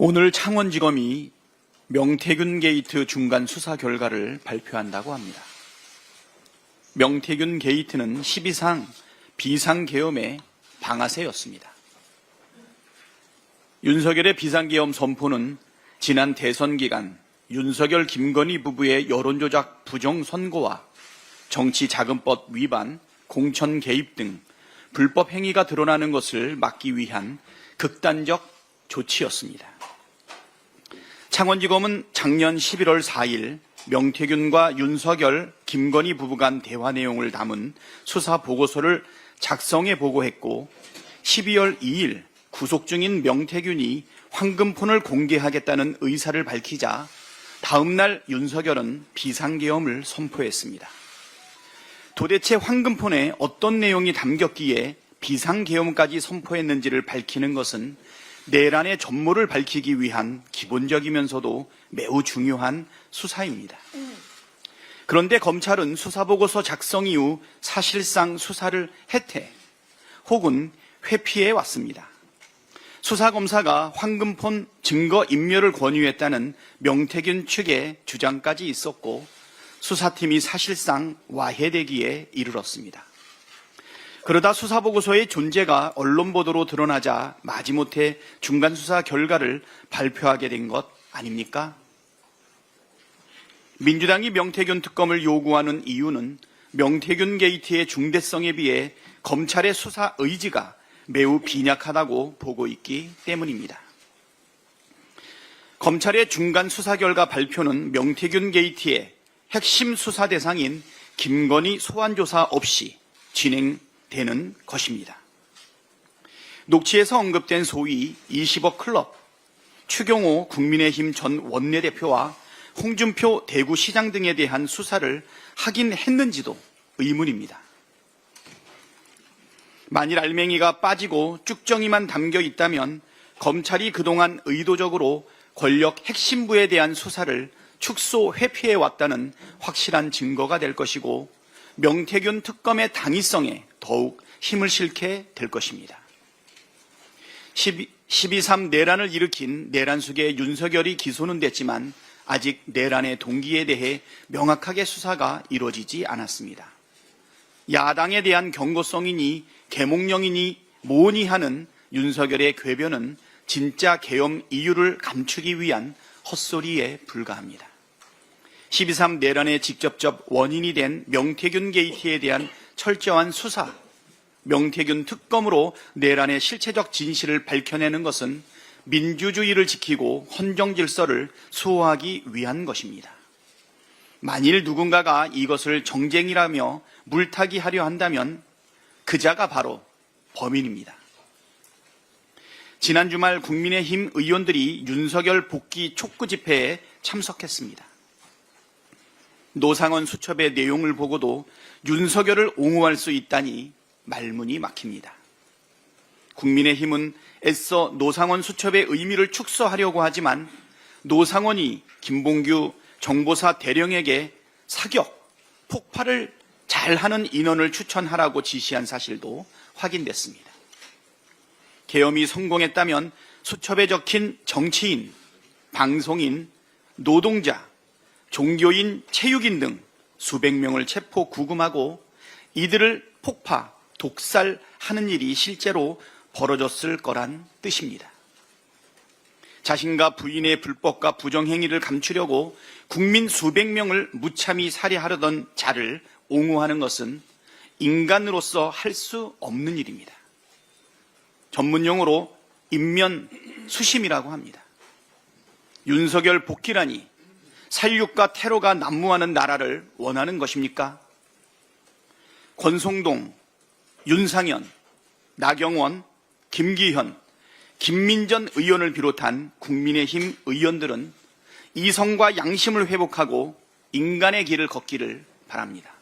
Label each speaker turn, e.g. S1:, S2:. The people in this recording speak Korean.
S1: 오늘 창원지검이 명태균 게이트 중간 수사 결과를 발표한다고 합니다. 명태균 게이트는 12상 비상계엄의 방아쇠였습니다. 윤석열의 비상계엄 선포는 지난 대선 기간 윤석열 김건희 부부의 여론조작 부정 선고와 정치자금법 위반, 공천 개입 등 불법 행위가 드러나는 것을 막기 위한 극단적 조치였습니다. 창원지검은 작년 11월 4일 명태균과 윤석열, 김건희 부부 간 대화 내용을 담은 수사 보고서를 작성해 보고했고 12월 2일 구속 중인 명태균이 황금폰을 공개하겠다는 의사를 밝히자 다음 날 윤석열은 비상계엄을 선포했습니다. 도대체 황금폰에 어떤 내용이 담겼기에 비상계엄까지 선포했는지를 밝히는 것은 내란의 전모를 밝히기 위한 기본적이면서도 매우 중요한 수사입니다. 그런데 검찰은 수사보고서 작성 이후 사실상 수사를 해태 혹은 회피해 왔습니다. 수사검사가 황금폰 증거 인멸을 권유했다는 명태균 측의 주장까지 있었고 수사팀이 사실상 와해되기에 이르렀습니다. 그러다 수사보고서의 존재가 언론 보도로 드러나자 마지못해 중간수사 결과를 발표하게 된 것 아닙니까? 민주당이 명태균 특검을 요구하는 이유는 명태균 게이트의 중대성에 비해 검찰의 수사 의지가 매우 빈약하다고 보고 있기 때문입니다. 검찰의 중간 수사 결과 발표는 명태균 게이트의 핵심 수사 대상인 김건희 소환 조사 없이 진행 되는 것입니다. 녹취에서 언급된 소위 20억 클럽, 추경호 국민의힘 전 원내대표와 홍준표 대구시장 등에 대한 수사를 하긴 했는지도 의문입니다. 만일 알맹이가 빠지고 쭉정이만 담겨 있다면 검찰이 그동안 의도적으로 권력 핵심부에 대한 수사를 축소 회피해 왔다는 확실한 증거가 될 것이고 명태균 특검의 당위성에 더욱 힘을 실게 될 것입니다. 12.3 내란을 일으킨 내란숙의 윤석열이 기소는 됐지만 아직 내란의 동기에 대해 명확하게 수사가 이루어지지 않았습니다. 야당에 대한 경고성이니 개몽령이니 뭐니 하는 윤석열의 궤변은 진짜 계엄 이유를 감추기 위한 헛소리에 불과합니다. 12.3 내란의 직접적 원인이 된 명태균 게이트에 대한 철저한 수사, 명태균 특검으로 내란의 실체적 진실을 밝혀내는 것은 민주주의를 지키고 헌정 질서를 수호하기 위한 것입니다. 만일 누군가가 이것을 정쟁이라며 물타기 하려 한다면 그자가 바로 범인입니다. 지난 주말 국민의힘 의원들이 윤석열 복귀 촉구 집회에 참석했습니다. 노상원 수첩의 내용을 보고도 윤석열을 옹호할 수 있다니 말문이 막힙니다. 국민의힘은 애써 노상원 수첩의 의미를 축소하려고 하지만 노상원이 김봉규 정보사 대령에게 사격, 폭발을 잘하는 인원을 추천하라고 지시한 사실도 확인됐습니다. 계엄이 성공했다면 수첩에 적힌 정치인, 방송인, 노동자, 종교인, 체육인 등 수백 명을 체포 구금하고 이들을 폭파, 독살하는 일이 실제로 벌어졌을 거란 뜻입니다. 자신과 부인의 불법과 부정행위를 감추려고 국민 수백 명을 무참히 살해하려던 자를 옹호하는 것은 인간으로서 할 수 없는 일입니다. 전문 용어로 인면 수심이라고 합니다. 윤석열 복귀라니 살육과 테러가 난무하는 나라를 원하는 것입니까? 권성동, 윤상현, 나경원, 김기현, 김민전 의원을 비롯한 국민의힘 의원들은 이성과 양심을 회복하고 인간의 길을 걷기를 바랍니다.